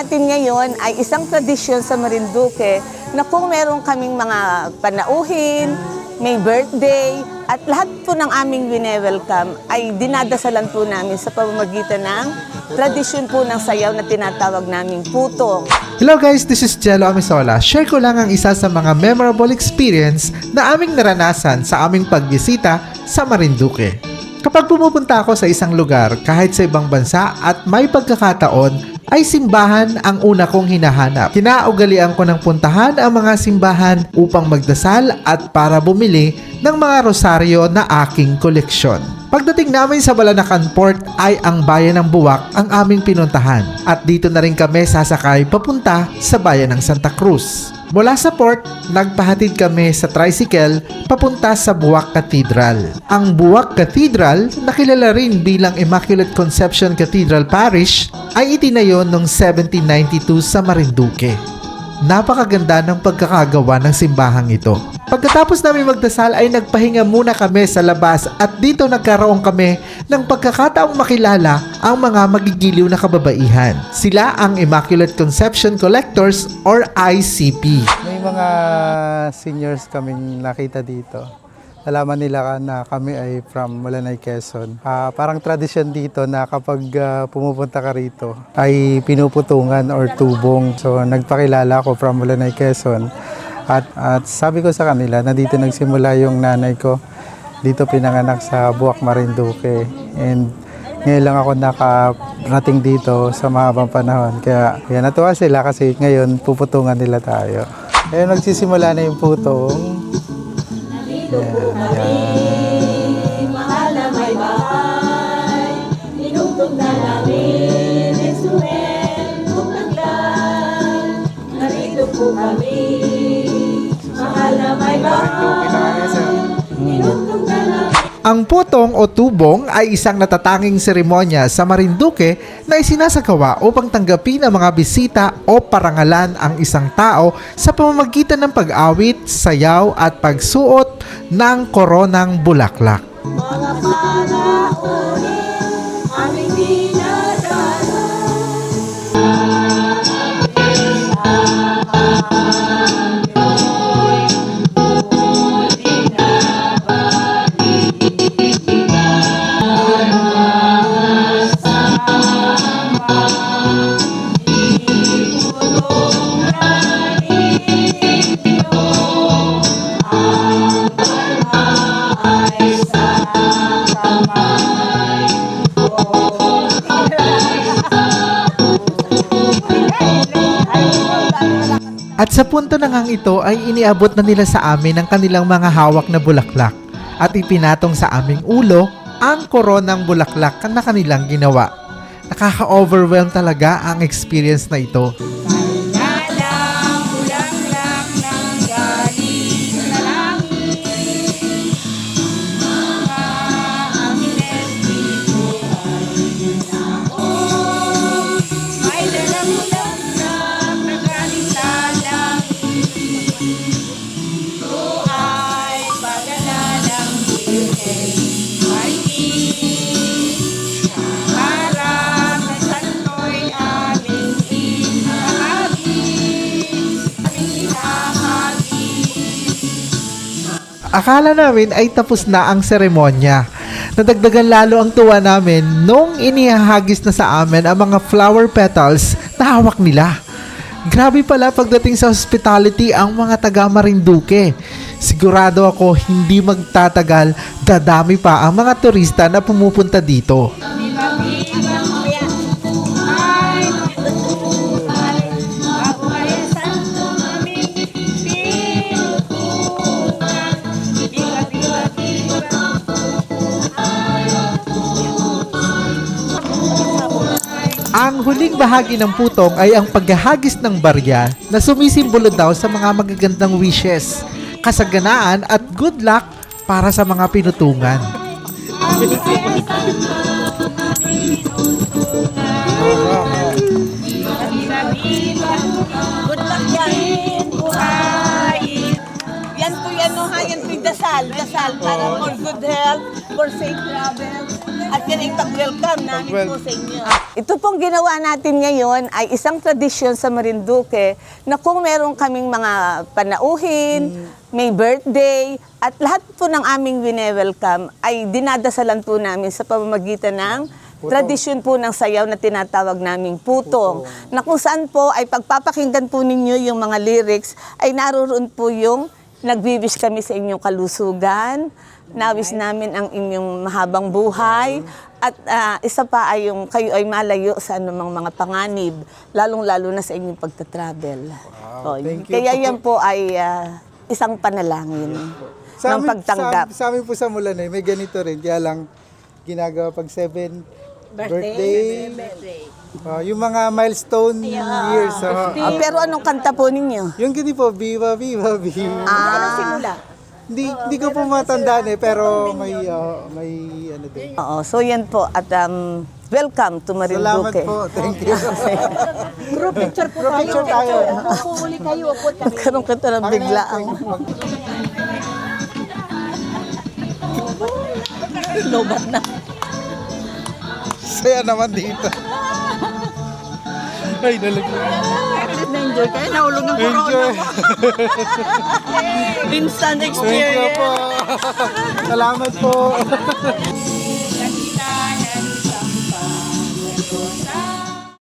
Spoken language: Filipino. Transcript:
natin ngayon ay isang tradisyon sa Marinduque na kung meron kaming mga panauhin, may birthday, at lahat po ng aming wine-welcome ay dinadasalan po namin sa pamamagitan ng tradisyon po ng sayaw na tinatawag naming putong. Hello guys, this is Jello Amisola. Share ko lang ang isa sa mga memorable experience na aming naranasan sa aming pagbisita sa Marinduque. Kapag pumupunta ako sa isang lugar kahit sa ibang bansa at may pagkakataon, ay simbahan ang una kong hinahanap. Kinaugalian ko ng puntahan ang mga simbahan upang magdasal at para bumili ng mga rosaryo na aking koleksyon. Pagdating namin sa Balanacan Port ay ang bayan ng Buwak ang aming pinuntahan at dito na rin kami sasakay papunta sa bayan ng Santa Cruz. Mula sa port, nagpahatid kami sa tricycle papunta sa Buwak Cathedral. Ang Buwak Cathedral, nakilala rin bilang Immaculate Conception Cathedral Parish, ay itinayo noong 1792 sa Marinduque. Napakaganda ng pagkakagawa ng simbahang ito. Pagkatapos namin magdasal ay nagpahinga muna kami sa labas at dito nagkaroon kami ng pagkakataong makilala ang mga magigiliw na kababaihan. Sila ang Immaculate Conception Collectors or ICP. May mga seniors kaming nakita dito. Nalaman nila na kami ay from Malanay, Quezon. Ah, parang tradisyon dito na kapag ah, pumupunta ka rito ay pinuputungan or tubong. So nagpakilala ako from Malanay, Quezon. At, at sabi ko sa kanila na dito nagsimula yung nanay ko. Dito pinanganak sa Buwak Marinduque. And ngayon lang ako nakarating dito sa mahabang panahon. Kaya, kaya natuwa sila kasi ngayon puputungan nila tayo. Ngayon nagsisimula na yung putong. Yan, yan. Ang putong o tubong ay isang natatanging seremonya sa Marinduque na isinasagawa upang tanggapin ang mga bisita o parangalan ang isang tao sa pamamagitan ng pag-awit, sayaw at pagsuot ng koronang bulaklak. At sa punto na ngang ito ay iniabot na nila sa amin ang kanilang mga hawak na bulaklak at ipinatong sa aming ulo ang koronang bulaklak na kanilang ginawa. Nakaka-overwhelm talaga ang experience na ito. Akala namin ay tapos na ang seremonya. Nadagdagan lalo ang tuwa namin nung inihahagis na sa amin ang mga flower petals na hawak nila. Grabe pala pagdating sa hospitality ang mga taga Marinduque. Sigurado ako hindi magtatagal, dadami pa ang mga turista na pumupunta dito. Ang huling bahagi ng putong ay ang paghahagis ng barya na sumisimbolo daw sa mga magagandang wishes, kasaganaan at good luck para sa mga pinutungan. Good luck yan! Buhay! Yan po ano ha, yan po yung dasal, dasal para for good health, for safe travel. At yan ay pag-welcome namin po sa inyo. Ito pong ginawa natin ngayon ay isang tradisyon sa Marinduque na kung meron kaming mga panauhin, may birthday, at lahat po ng aming wine-welcome ay dinadasalan po namin sa pamamagitan ng tradisyon po ng sayaw na tinatawag naming putong. Na kung saan po ay pagpapakinggan po ninyo yung mga lyrics, ay naroon po yung nagbibish kami sa inyong kalusugan, nawis namin ang inyong mahabang buhay, at ah, isa pa ay yung kayo ay malayo sa anumang mga panganib, lalong-lalo na sa inyong pagtatravel. Oh, thank you kaya po. yan po ay ah, isang panalangin ng pagtanggap. Sa, sa amin po sa Mulanay, may ganito rin. Kaya lang, ginagawa pag seven birthday. Ah, yung mga milestone years. ah. Ah, pero anong kanta po ninyo? yung ganito po, Viva, Viva, Viva. Ah, Hindi, hindi ko po matandaan eh, pero may, ah, may ano din. Oo, so yan po. At um, welcome to Salamat Marinduque. po. Thank you. Group picture po Group picture tayo. Pumuli kayo po kami. Karoon ka ng biglaang. Lobat na. Saya naman dito. Ay, nalaglag. Na-enjoy kayo. Nahulog ng corona. Enjoy. Instant Thank you po. Salamat po.